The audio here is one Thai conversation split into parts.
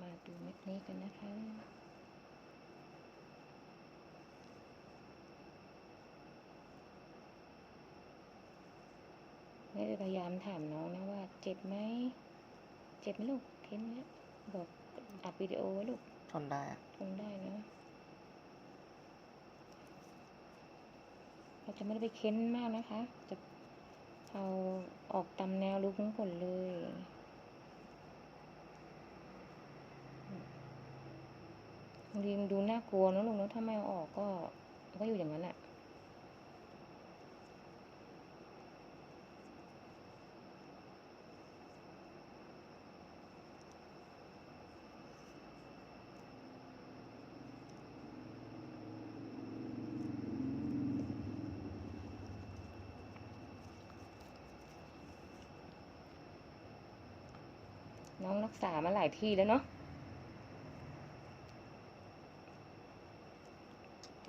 มาดูเม็ดนี้กันนะคะ แม่จะพยายามถามน้องนะว่าเจ็บไหม เจ็บไหมลูกเค้นแล้วบอกอัดวิดีโอไว้ลูก ทนได้อะทนได้นะเราจะไม่ได้ไปเค้นมากนะคะ จะเอาออกตามแนวรูขุมขนเลย บางทีมันดูน่ากลัวนะลูกเนอะถ้าไม่เอาออกก็ ก็อยู่อย่างนั้นแหละน้องรักษามาหลายที่แล้วเนาะ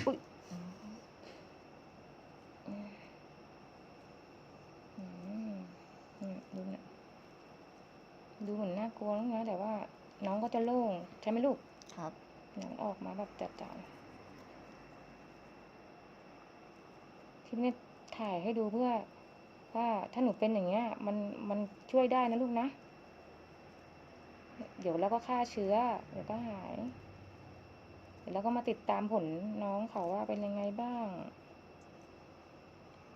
อุ้ยอืมอืมอืมดูนะดูเหมือนน่ากลัวแล้วนะแต่ว่าน้องก็จะโล่งใช่ไหมลูก ครับน้องออกมาแบบจัดๆที่นี่ถ่ายให้ดูเพื่อว่าถ้าหนูเป็นอย่างเงี้ย มันมันช่วยได้นะลูกนะ เดี๋ยวเราก็ฆ่าเชื้อเดี๋ยวก็หาย เดี๋ยวเราก็มาติดตามผลน้องเขาว่าเป็นยังไงบ้าง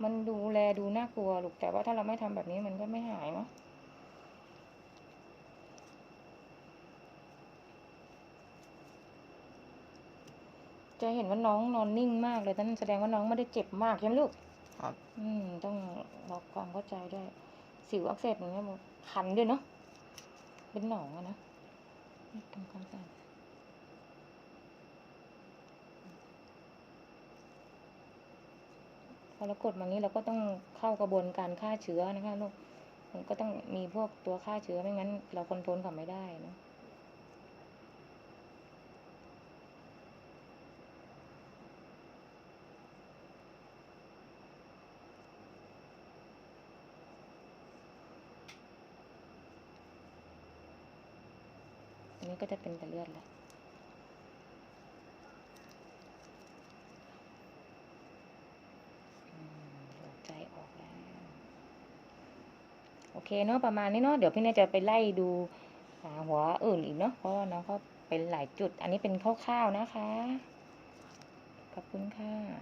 มันดูแลดูน่ากลัวลูกแต่ว่าถ้าเราไม่ทำแบบนี้มันก็ไม่หายเนาะจะเห็นว่าน้องนอนนิ่งมากเลยนั่นแสดงว่าน้องไม่ได้เจ็บมากใช่ไหมลูก ครับ อืม ต้องบอกความเข้าใจด้วย สิวอักเสบอย่างเงี้ยมันคันด้วยเนาะ เป็นหนองอะนะนี่ทำความสะอาดพอ เรากดมางี้เราก็ต้องเข้ากระบวนการฆ่าเชื้อนะคะลูกมันก็ต้องมีพวกตัวฆ่าเชื้อไม่งั้น เราคอนโทรลเขาไม่ได้เนะอันนี้ก็จะเป็นแต่เลือดแหละอืมหัวใจออกแล้ว โอเคเนาะประมาณนี้เนาะเดี๋ยวพี่เนยจะไปไล่ดูหาหัวอื่นอีกเนาะเพราะว่าน้องเขาเป็นหลายจุด อันนี้เป็นคร่าวๆนะคะ ขอบคุณค่ะ